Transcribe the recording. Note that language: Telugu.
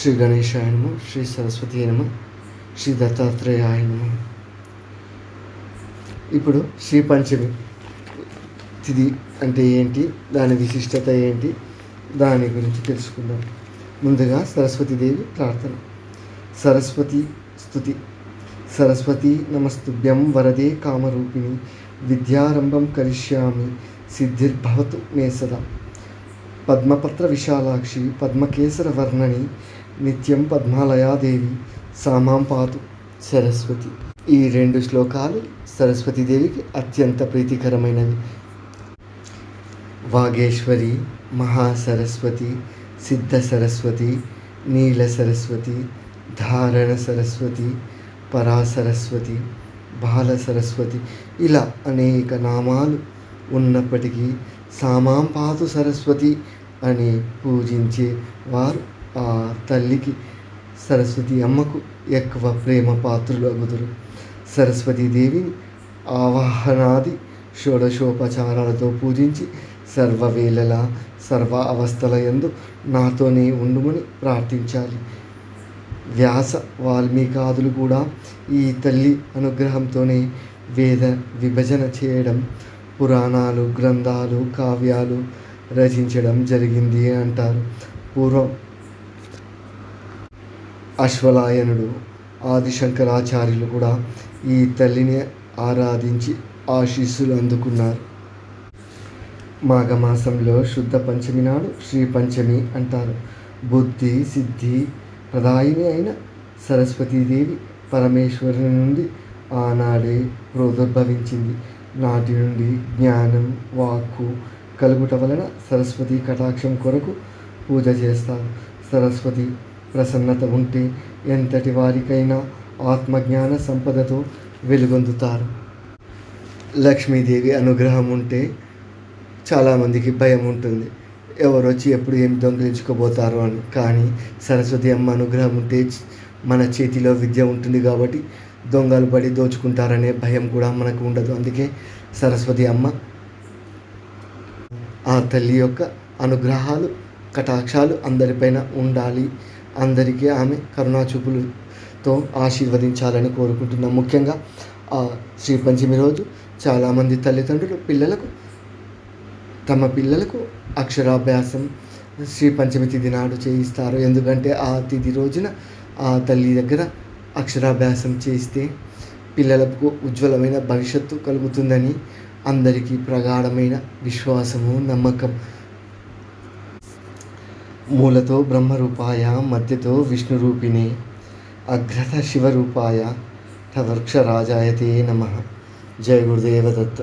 శ్రీ గణేశాయ నమ శ్రీ సరస్వతి నమ శ్రీ దత్తాత్రేయాయ నమ. ఇప్పుడు శ్రీ పంచమి తిది అంటే ఏంటి? దాని విశిష్టత ఏంటి? దాని గురించి తెలుసుకుందాం. ముందుగా సరస్వతీదేవి ప్రార్థన. సరస్వతి స్థుతి సరస్వతి నమస్తుభ్యం వరదే కామరూపిణి. విద్యారంభం కరిష్యామి. సిద్ధిర్భవతు మే సదా. పద్మపత్ర విశాలాక్షి పద్మకేసర వర్ణని నిత్యం పద్మాలయాదేవి సామాం పాతు. సరస్వతి. ఈ రెండు శ్లోకాలు సరస్వతీదేవికి అత్యంత ప్రీతికరమైనవి. వాగేశ్వరి మహాసరస్వతి సిద్ధ సరస్వతి నీల సరస్వతి ధారణ సరస్వతి పరాసరస్వతి బాల సరస్వతి ఇలా అనేక నామాలు ఉన్నప్పటికీ సామాంపాతు సరస్వతి అని పూజించే వారు ఆ తల్లికి సరస్వతి అమ్మకు ఎక్కువ ప్రేమ పాత్రులు అగుదురు సరస్వతీదేవిని ఆవాహనాది షోడశోపచారాలతో పూజించి సర్వవేళల సర్వ అవస్థల యందు నాతోనే ఉండుమని ప్రార్థించాలి. వ్యాస వాల్మీకాదులు కూడా ఈ తల్లి అనుగ్రహంతోనే వేద విభజన చేయడం పురాణాలు గ్రంథాలు కావ్యాలు రచించడం జరిగింది అంటారు. పూర్వం అశ్వలాయనుడు ఆదిశంకరాచార్యులు కూడా ఈ తల్లిని ఆరాధించి ఆశీస్సులు అందుకున్నారు. మాఘమాసంలో శుద్ధ పంచమి నాడు శ్రీ పంచమి అంటారు. బుద్ధి సిద్ధి ప్రదాయిని అయిన సరస్వతీదేవి పరమేశ్వరుని నుండి ఆనాడే ప్రోదుర్భవించింది నాటి నుండి జ్ఞానం వాక్కు కలుగుట వలన సరస్వతి కటాక్షం కొరకు పూజ చేస్తారు. సరస్వతి ప్రసన్నత ఉంటే ఎంతటి వారికైనా ఆత్మజ్ఞాన సంపదతో వెలుగొందుతారు. లక్ష్మీదేవి అనుగ్రహం ఉంటే చాలామందికి భయం ఉంటుంది. ఎవరు వచ్చి ఎప్పుడు ఏం దొంగిలించుకోబోతారో అని. కానీ సరస్వతి అమ్మ అనుగ్రహం ఉంటే మన చేతిలో విద్య ఉంటుంది కాబట్టి దొంగలు పడి దోచుకుంటారనే భయం కూడా మనకు ఉండదు. అందుకే సరస్వతి అమ్మ ఆ తల్లి యొక్క అనుగ్రహాలు కటాక్షాలు అందరిపైన ఉండాలి. అందరికీ ఆమె కరుణాచూపులతో ఆశీర్వదించాలని కోరుకుంటున్నాం. ముఖ్యంగా ఆ శ్రీ పంచమి రోజు చాలామంది తల్లిదండ్రులు పిల్లలకు తమ పిల్లలకు అక్షరాభ్యాసం శ్రీ పంచమి తిథి నాడు చేయిస్తారు. ఎందుకంటే ఆ తిథి రోజున ఆ తల్లి దగ్గర అక్షరాభ్యాసం చేస్తే పిల్లలకు ఉజ్వలమైన భవిష్యత్తు కలుగుతుందని అందరికీ ప్రగాఢమైన విశ్వాసము నమ్మకం. మూలతో బ్రహ్మరూపాయ మధ్యతో విష్ణురూపిణి అగ్రత శివరూపాయ వృక్షరాజాయతే నమ. జయ గురుదేవదత్త.